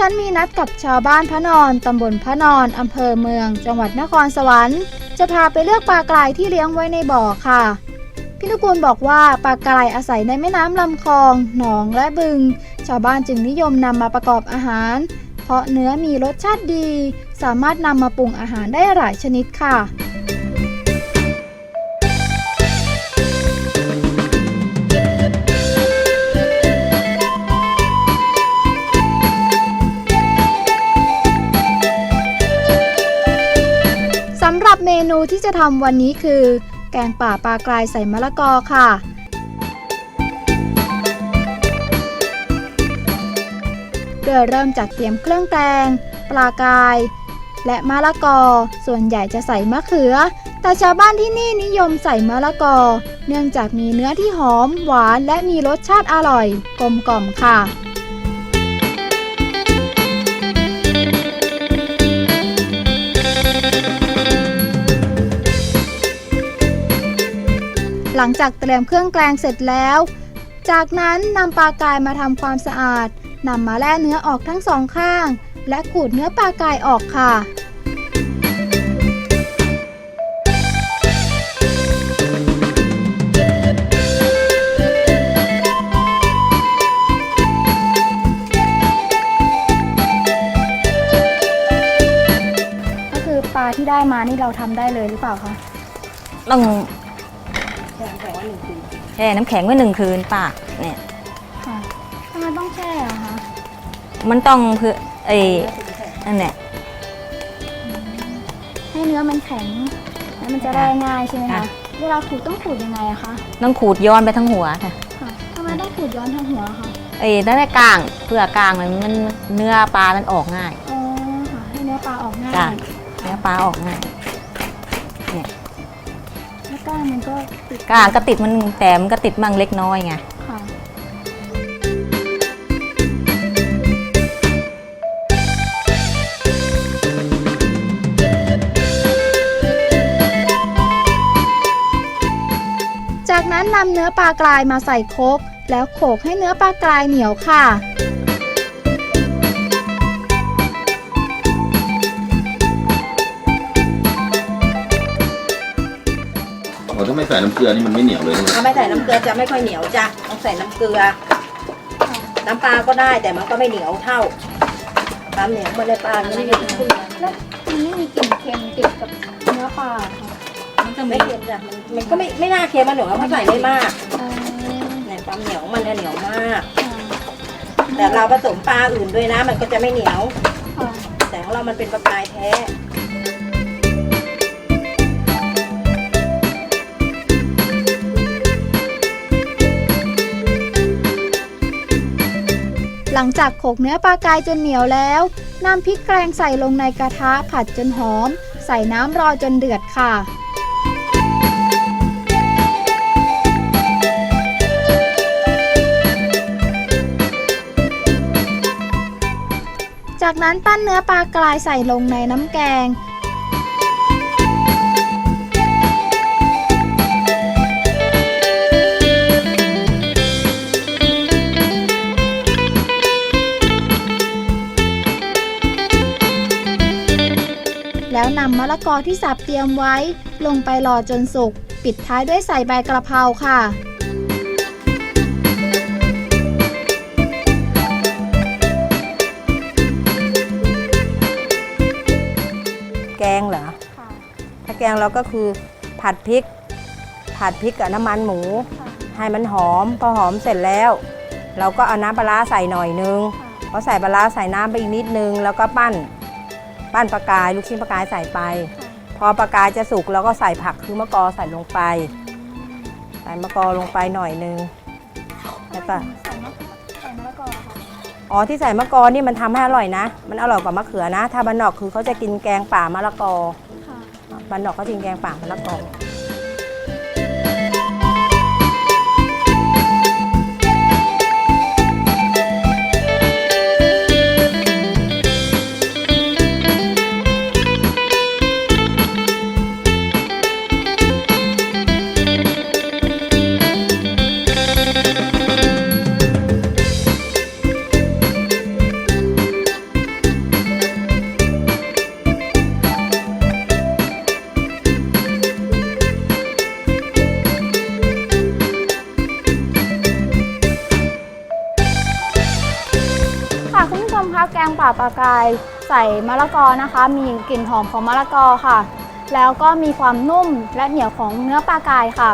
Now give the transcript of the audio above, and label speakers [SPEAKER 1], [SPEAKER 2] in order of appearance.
[SPEAKER 1] นั้นมีนัดกับชาวบ้านพระนอน ตำบลพระนอน อำเภอเมือง จังหวัดนครสวรรค์ จะพาไปเลือกปลากรายที่เลี้ยงไว้ในบ่อค่ะ พี่นุกูลบอกว่าปลากรายอาศัยในแม่น้ำลำคลอง หนองและบึง ชาวบ้านจึงนิยมนำมาประกอบอาหาร เพราะเนื้อมีรสชาติดี สามารถนำมาปรุงอาหารได้หลายชนิดค่ะ เมนูที่จะทำวันนี้คือ แกงป่าปลากรายใส่มะละกอค่ะ โดยเริ่มจากเตรียมเครื่องแกง ปลากราย และมะละกอ ส่วนใหญ่จะใส่มะเขือ แต่ชาวบ้านที่นี่นิยมใส่มะละกอ เนื่องจากมีเนื้อที่หอมหวานและมีรสชาติอร่อย กลมกล่อมค่ะ หลังจากเตรียมเครื่องแกงเสร็จแล้ว จากนั้นนำปลากายมาทำความสะอาดนำมาแล่เนื้อออกทั้งสองข้าง และขูดเนื้อปลากายออกค่ะก็คือปลาที่ได้มานี่เราทำได้เลยหรือเปล่าคะ
[SPEAKER 2] ต้อง แช่น้ำแข็งไว้หนึ่งคืนป้าเนี่ย
[SPEAKER 1] ค่ะทำไมต้องแช่อะคะ
[SPEAKER 2] มันต้องเพื่อไอ้นั่นแหละ
[SPEAKER 1] ให้เนื้อมันแข็งแล้วมันจะได้ง่ายใช่ไหมคะ
[SPEAKER 2] ค่ะ
[SPEAKER 1] เวลาขูดต้องขูดยังไงอะคะ
[SPEAKER 2] ต้องขูดย้อนไปทั้งหัวค่ะ
[SPEAKER 1] ค่ะทำไมต้องขูดย้อนทางหัวคะ
[SPEAKER 2] ไอ้นั่นแหละกลางเพื่อกลางมันมันเนื้อปลามันออกง่าย
[SPEAKER 1] อ๋อค่ะให้เนื้อปลาออกง่าย
[SPEAKER 2] จ้ะเนื้อปลาออกง่าย
[SPEAKER 1] แล้ว ก้ามันก็ติด
[SPEAKER 2] กลางก็ติดมันแต่มันก็ติดมั่งเล็กน้อยไง
[SPEAKER 1] ค่ะจากนั้นนำเนื้อปลากรายมาใส่โคกแล้วโขกให้เนื้อปลากรายเหนียวค่ะ
[SPEAKER 3] ใส่น้ำเกลือนี่มันไม่เหนียวเลยใช่ไหม
[SPEAKER 4] ถ้าไม่ใส่น้ำเกลือจะไม่ค่อยเหนียวจ้ะต้องใส่น้ำเกลือ น้ำปลาก็ได้แต่มันก็ไม่เหนียวเท่าความเหนียวมันในปลามันไม่เหนียว
[SPEAKER 1] แล้วมันไม่มีกลิ่นเค็มติดกับเนื้อปลาค่ะ
[SPEAKER 4] ไม่เค็มจ้ะมันมันก็ไม่ไม่น่าเค็มมันหนูเพราะใส่ไม่มาก
[SPEAKER 1] อ๋อ
[SPEAKER 4] เนี่ยความเหนียวมันจะเหนียวมาก
[SPEAKER 1] ค่ะ
[SPEAKER 4] แต่เราผสมปลาอื่นด้วยนะ มันก็จะไม่เหนียว
[SPEAKER 1] ค่ะ
[SPEAKER 4] แต่ของเรามันเป็นปลากายแท้
[SPEAKER 1] จากโขกเนื้อปลากายจนเหนียวแล้วนำพริกแกงใส่ลงในกระทะผัดจนหอม ใส่น้ำรอจนเดือดค่ะจากนั้นปั้นเนื้อปลากรายใส่ลงในน้ำแกง แล้วนำมะละกอที่สับเตรียมไว้ ลงไปรอจนสุก ปิดท้ายด้วยใส่ใบกระเพราค่ะ
[SPEAKER 4] แกงเหรอ ถ้าแกงเราก็คือผัดพริก ผัดพริกกับน้ำมันหมู ให้มันหอม พอหอมเสร็จแล้ว เราก็เอาน้ำปลาร้าใส่หน่อยนึงพอใส่ปลาร้าใส่น้ำไปอีกนิดนึง แล้วก็ปั้น ปั้นปลากายลูกชิ้นปลากายใส่ไป พอปลากายจะสุกเราก็ใส่ผักคือมะกอใส่ลงไป ใส่มะกอลงไปหน่อยนึงแล้วก็
[SPEAKER 1] ใส่มะใส่มะละกอค่ะ
[SPEAKER 4] อ๋อที่ใส่มะกอนี่มันทำให้อร่อยนะ มันอร่อยกว่ามะเขือนะ ถ้าบ้านนอกคือเขาจะกินแกงป่ามะละกอ
[SPEAKER 1] ค่ะ
[SPEAKER 4] บ้านนอกเขากินแกงป่ามะละกอ
[SPEAKER 1] ป่าปลากายใส่มะละกอนะคะ มีกลิ่นหอมของมะละกอค่ะ แล้วก็มีความนุ่มและเหนียวของเนื้อปลากายค่ะ